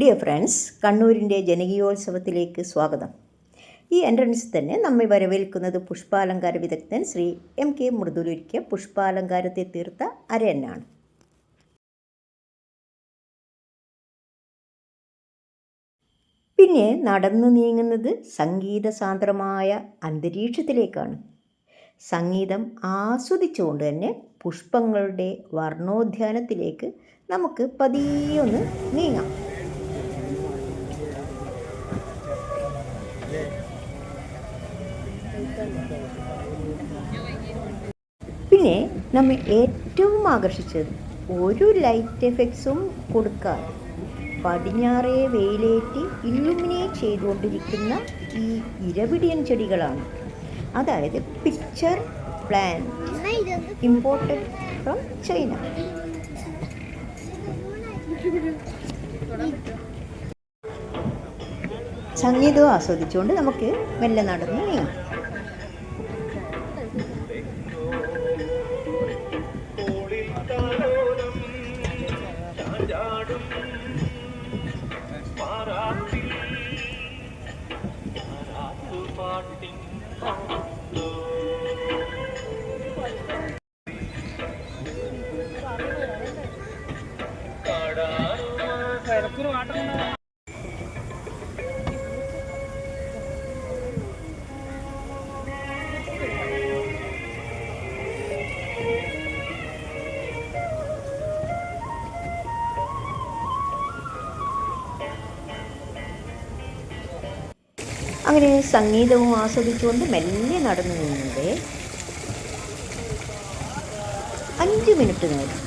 Dear friends കണ്ണൂരിന്റെ ജനകീയോത്സവത്തിലേക്ക് സ്വാഗതം. ഈ എൻട്രൻസിൽ തന്നെ നമ്മെ വരവേൽക്കുന്നത് പുഷ്പാലങ്കാര വിദഗ്ധൻ ശ്രീ എം കെ മൃദുലൊരുക്കിയ പുഷ്പാലങ്കാരത്തെ തീർത്ത അരയന്നാണ്. പിന്നെ നടന്നു നീങ്ങുന്നത് സംഗീതസാന്ദ്രമായ അന്തരീക്ഷത്തിലേക്കാണ്. സംഗീതം ആസ്വദിച്ചുകൊണ്ട് തന്നെ പുഷ്പങ്ങളുടെ വർണോദ്യാനത്തിലേക്ക് നമുക്ക് പതിയൊന്ന് നീങ്ങാം. പിന്നെ നമ്മെ ഏറ്റവും ആകർഷിച്ചത് ഒരു ലൈറ്റ് എഫക്ട്സും കൊടുക്കാതെ പടിഞ്ഞാറേ വെയിലേറ്റി ഇല്ലുമിനേറ്റ് ചെയ്തുകൊണ്ടിരിക്കുന്ന ഈ ഇരപിടിയൻ ചെടികളാണ്. അതായത് pitcher plant imported from China സംഗീതവും ആസ്വദിച്ചുകൊണ്ട് നമുക്ക് മെല്ലെ നടന്ന് നീങ്ങാം. അങ്ങനെ സംഗീതവും ആസ്വദിച്ചുകൊണ്ട് മെല്ലെ നടന്നു നിന്നത് അഞ്ച് മിനിറ്റ് നേരം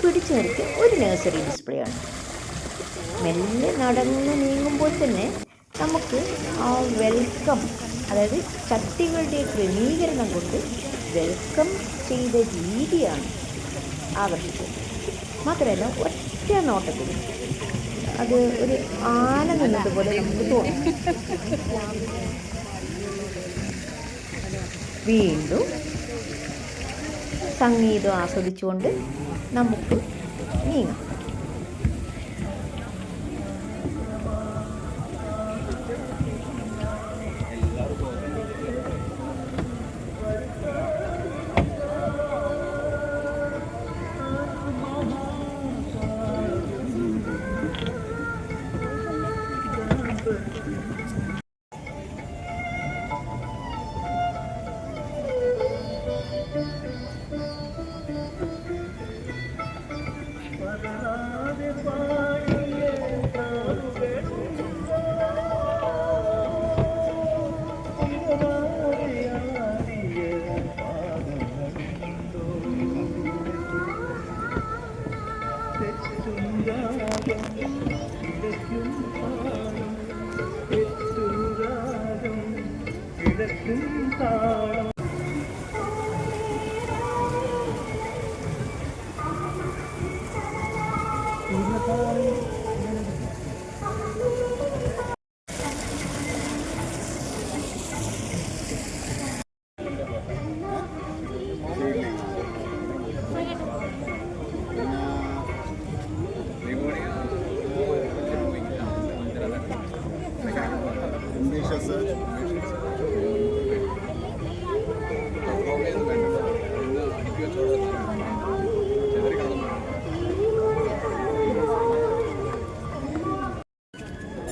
പിടിച്ചു നിർത്തി ഒരു നഴ്സറി ഡിസ്പ്ലേ ആണ്. മെല്ലെ നടന്നു നീങ്ങുമ്പോൾ തന്നെ നമുക്ക് ആ വെൽക്കം അതായത് ചട്ടികളുടെ ക്രമീകരണം കൊണ്ട് വെൽക്കം ചെയ്ത രീതിയാണ് ആകർഷിച്ചത് മാത്രമല്ല ഒറ്റ നോട്ടത്തിൽ അത് ഒരു ആന നിന്നതുപോലെ നമുക്ക് തോന്നും. വീണ്ടും സംഗീതം ആസ്വദിച്ചുകൊണ്ട് നമുക്ക് നീങ്ങാം.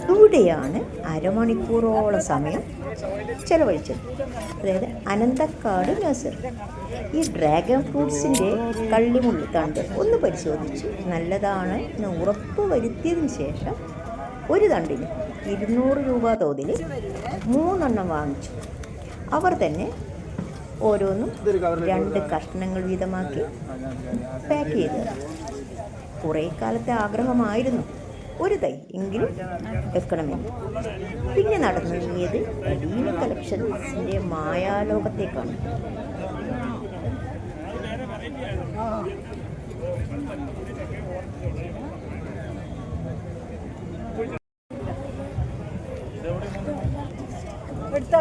ഇവിടെയാണ് അരമണിക്കൂറോളം സമയം ചെലവഴിച്ചത്. അതായത് അനന്തക്കാട് നഴ്സറി. ഈ ഡ്രാഗൺ ഫ്രൂട്ട്സിന്റെ കള്ളിമുള്ളി തണ്ട് ഒന്ന് പരിശോധിച്ചു. നല്ലതാണ് എന്ന് ഉറപ്പ് വരുത്തിയതിന് ശേഷം ഒരു തണ്ടിന് ഇരുന്നൂറ് രൂപ തോതിൽ മൂന്നെണ്ണം വാങ്ങിച്ചു. അവർ തന്നെ ഓരോന്നും രണ്ട് കഷ്ണങ്ങൾ വീതമാക്കി പാക്ക് ചെയ്തു. കുറേ കാലത്തെ ആഗ്രഹമായിരുന്നു. ഒരു തൈ എങ്കിലും വെക്കണമെന്ന്. പിന്നെ നടന്നു നീങ്ങിയത് കളക്ഷൻസിന്റെ മായാലോകത്തേക്കാണ്.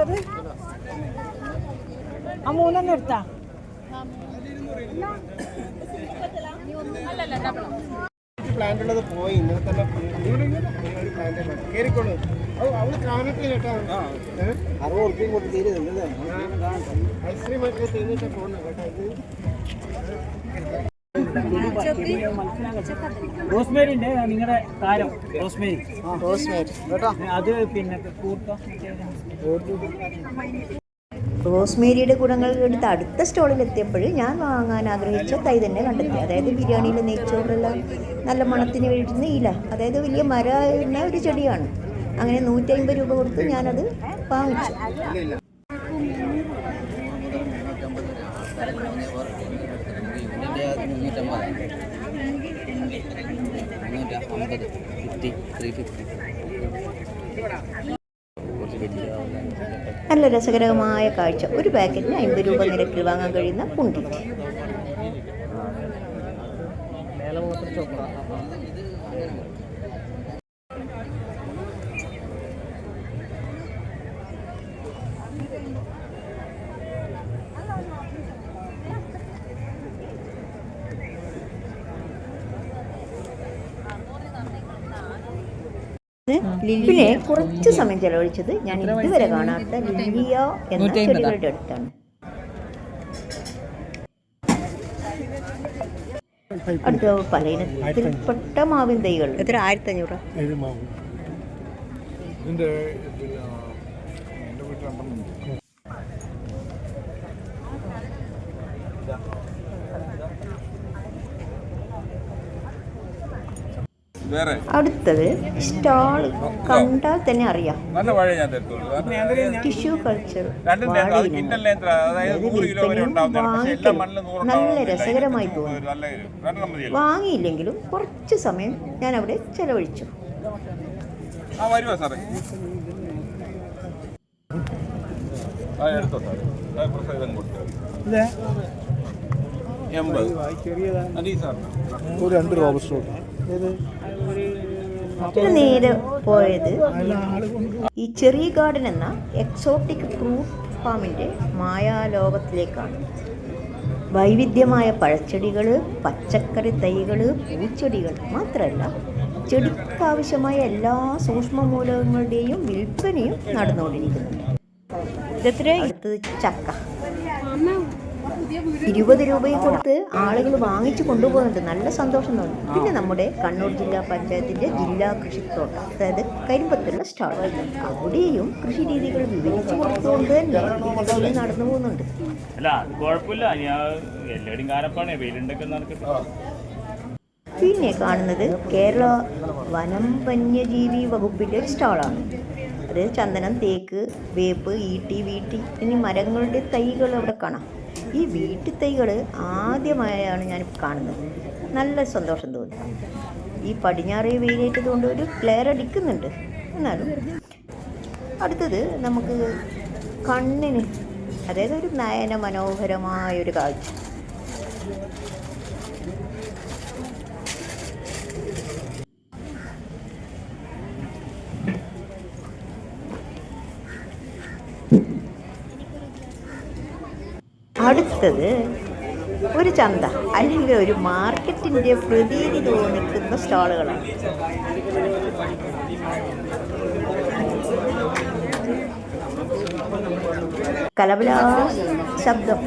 എടുത്തത് ആ മൂന്നെണ്ണം എടുത്താ? പ്ലാന്റ് ഉള്ളത് പോയി. ഇന്നലെ തന്നെ കേറിക്കോളൂ. അവൾ കാണത്തില്ല കേട്ടോ. അറുപത് ഉറുപ്പിയും കൊടുത്ത് തീരെ തിന്നതേ ഐസ്ക്രീം ഒക്കെ തിന്നിട്ട് പോകുന്നു കേട്ടോ. ഇത് റോസ്മേരിന്റെ നിങ്ങളുടെ താരം. റോസ്മേരി. റോസ്മേരി. അത് പിന്നെ റോസ്മേരിയുടെ ഗുണങ്ങൾ എടുത്ത് അടുത്ത സ്റ്റോളിൽ എത്തിയപ്പോൾ ഞാൻ വാങ്ങാൻ ആഗ്രഹിച്ച തൈ തന്നെ കണ്ടെത്തി. അതായത് ബിരിയാണിയിൽ നെയ്ച്ചോറെല്ലാം നല്ല മണത്തിന് വേണ്ടുന്ന ഇല. അതായത് വലിയ മര ഒരു ചെടിയാണ്. അങ്ങനെ നൂറ്റമ്പത് രൂപ കൊടുത്ത് ഞാനത് വാങ്ങിച്ചു. നല്ല രസകരമായ കാഴ്ച. ഒരു പാക്കറ്റിന് അമ്പത് രൂപ നിരക്കിൽ വാങ്ങാൻ കഴിയുന്ന പുണ്ടി പിന്നെ കുറച്ച് സമയം ചെലവഴിച്ചത് ഞാൻ ഇതുവരെ കാണാത്ത ലില്ലിയ എന്ന ചെടികളുടെ അടുത്താണ്. അടുത്ത പല ഇനത്തിൽപ്പെട്ട മാവിൻ തൈകൾ. എത്ര? ആയിരത്തി അഞ്ഞൂറ് ഇതിന്റെ പിന്നെ എന്റെ വീട്ടിൽ രണ്ടെണ്ണം വേറെ അടുത്തത് സ്റ്റാൾ കണ്ടാൽ തന്നെ അറിയാം. നല്ല വാഴ ഞാൻ തരത്തുള്ളൂ കാരണം ടിഷ്യൂ കൾച്ചർ നല്ല. രസകരമായി തോന്നി വാങ്ങിയില്ലെങ്കിലും കുറച്ച് സമയം ഞാൻ അവിടെ ചെലവഴിച്ചു ചെറിയതാണ്. എൺപത് ഒരു രണ്ട് റോബസ്റ്റോ പിന്നെ നേരെ പോയത് ഈ ചെറിയ ഗാർഡൻ എന്ന എക്സോട്ടിക് ഫ്രൂട്ട് ഫാമിന്റെ മായാലോകത്തിലേക്കാണ്. വൈവിധ്യമായ പഴച്ചെടികൾ പച്ചക്കറി തൈകൾ പൂച്ചെടികൾ മാത്രമല്ല ചെടിക്കാവശ്യമായ എല്ലാ സൂക്ഷ്മ മൂലകങ്ങളുടെയും വിൽപ്പനയും നടന്നുകൊണ്ടിരിക്കുന്നു. അടുത്തത് ചക്ക. ഇരുപത് രൂപയും കൊടുത്ത് ആളുകൾ വാങ്ങിച്ചു കൊണ്ടുപോകുന്നുണ്ട്. നല്ല സന്തോഷം തോന്നി. പിന്നെ നമ്മുടെ കണ്ണൂർ ജില്ലാ പഞ്ചായത്തിന്റെ ജില്ലാ കൃഷിത്തോട്ടം അതായത് കരിമ്പത്തുള്ള സ്റ്റാൾ. അവിടെയും കൃഷി രീതികൾ വിവരിച്ചു കൊടുത്തുകൊണ്ട് തന്നെ നടന്നു പോകുന്നുണ്ട്. അല്ല അത് കുഴപ്പമില്ല. ഞാൻ എല്ലാവരും കാരപ്പാണ് വെയിലുണ്ടൊക്കെ നടക്കട്ടെ. പിന്നെ കാണുന്നത് കേരള വനം വന്യജീവി വകുപ്പിന്റെ ഒരു സ്റ്റാളാണ്. അത് ചന്ദനം തേക്ക് വേപ്പ് ഈട്ടി വീട്ടി എന്നീ മരങ്ങളുടെ തൈകൾ അവിടെ കാണാം. ഈ വീട്ടു തൈകൾ ആദ്യമായാണ് ഞാൻ കാണുന്നത്. നല്ല സന്തോഷം തോന്നി. ഈ പടിഞ്ഞാറേ വെയിലേറ്റതുകൊണ്ട് ഒരു ക്ലെയർ അടിക്കുന്നുണ്ട്. എന്നാലും അടുത്തത് നമുക്ക് കണ്ണിന് അതായത് ഒരു നയന മനോഹരമായ ഒരു കാഴ്ച. അടുത്തത് ഒരു ചന്ത അല്ലെങ്കിൽ ഒരു മാർക്കറ്റിന്റെ പ്രതീതി തോന്നിക്കുന്ന സ്റ്റാളുകളാണ്. കലബലാ ശബ്ദം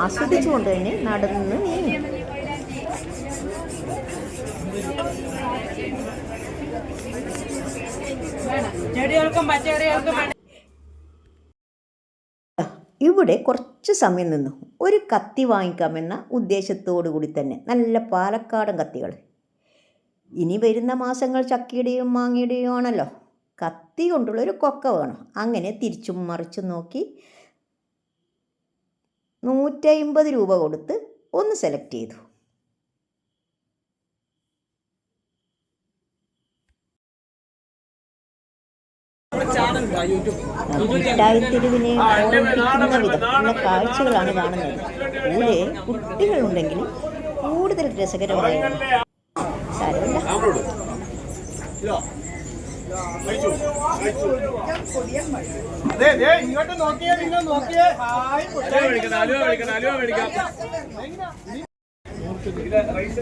ആസ്വദിച്ചുകൊണ്ട് തന്നെ നടന്ന് നീങ്ങി. ഇവിടെ കുറച്ച് സമയം നിന്നു. ഒരു കത്തി വാങ്ങിക്കാമെന്ന ഉദ്ദേശത്തോടു കൂടി തന്നെ. നല്ല പാലക്കാടൻ കത്തികൾ. ഇനി വരുന്ന മാസങ്ങൾ ചക്കിയുടെയും മാങ്ങയുടെയും ആണല്ലോ. കത്തി കൊണ്ടുള്ള ഒരു കൊക്ക വേണം. അങ്ങനെ തിരിച്ചും മറിച്ചും നോക്കി നൂറ്റമ്പത് രൂപ കൊടുത്ത് ഒന്ന് സെലക്ട് ചെയ്തു. ഇടായിത്തിരിവിനെ ഓർമ്മിപ്പിക്കുന്ന വിധമുള്ള കാഴ്ചകളാണ് കാണുന്നത്. കൂടെ കുട്ടികളുണ്ടെങ്കിൽ കൂടുതൽ രസകരമായി ഇങ്ങോട്ട് നോക്കിയേ നിങ്ങൾ നോക്കിയേ. ഹായ് വിളിക്കാം റൈസ്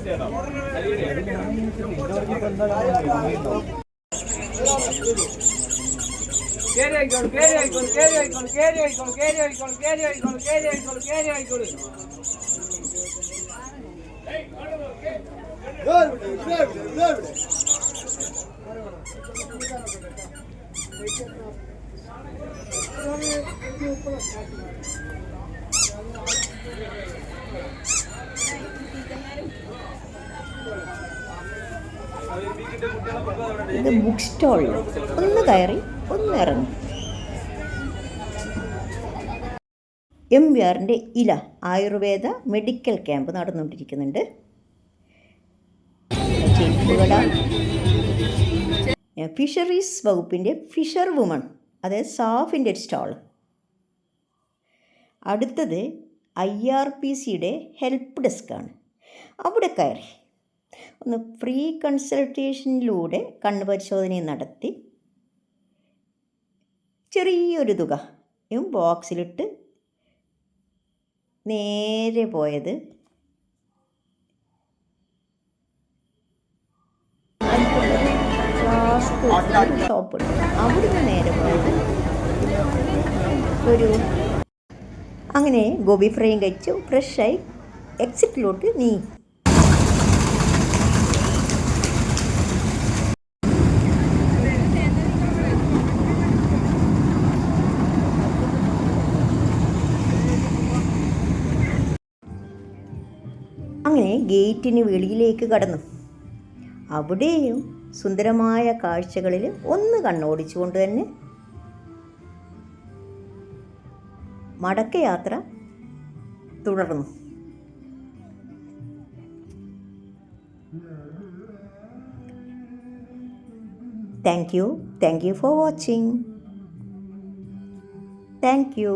ഇത് ബുക്ക് സ്റ്റോളിൽ ഒന്ന് കയറി. ഒന്ന് ഇറങ്ങി എം വി ആറിന്റെ ഇല ആയുർവേദ മെഡിക്കൽ ക്യാമ്പ് നടന്നുകൊണ്ടിരിക്കുന്നുണ്ട്. ഫിഷറീസ് വകുപ്പിന്റെ ഫിഷർ വുമൺ അതായത് സാഫിന്റെ ഒരു സ്റ്റാൾ അടുത്തത് ഐ ആർ പി സിയുടെ ഹെൽപ്പ് ഡെസ്ക്കാണ് അവിടെ കയറി. ഒന്ന് ഫ്രീ കൺസൾട്ടേഷനിലൂടെ കണ്ണ് പരിശോധനയും നടത്തി ചെറിയൊരു തുക. യും ബോക്സിലിട്ട് നേരെ പോയത് ഷോപ്പുണ്ട് അവിടുന്ന് നേരെ പോയത് ഒരു അങ്ങനെ ഗോബി ഫ്രൈയും കഴിച്ചു. ഫ്രഷായി എക്സിറ്റിലോട്ട് നീ അങ്ങനെ ഗേറ്റിന് വെളിയിലേക്ക് കടന്നു. അവിടെയും സുന്ദരമായ കാഴ്ചകളിൽ ഒന്ന് കണ്ണോടിച്ചുകൊണ്ട് തന്നെ മടക്കയാത്ര തുടർന്നു. Thank you thank you for watching thank you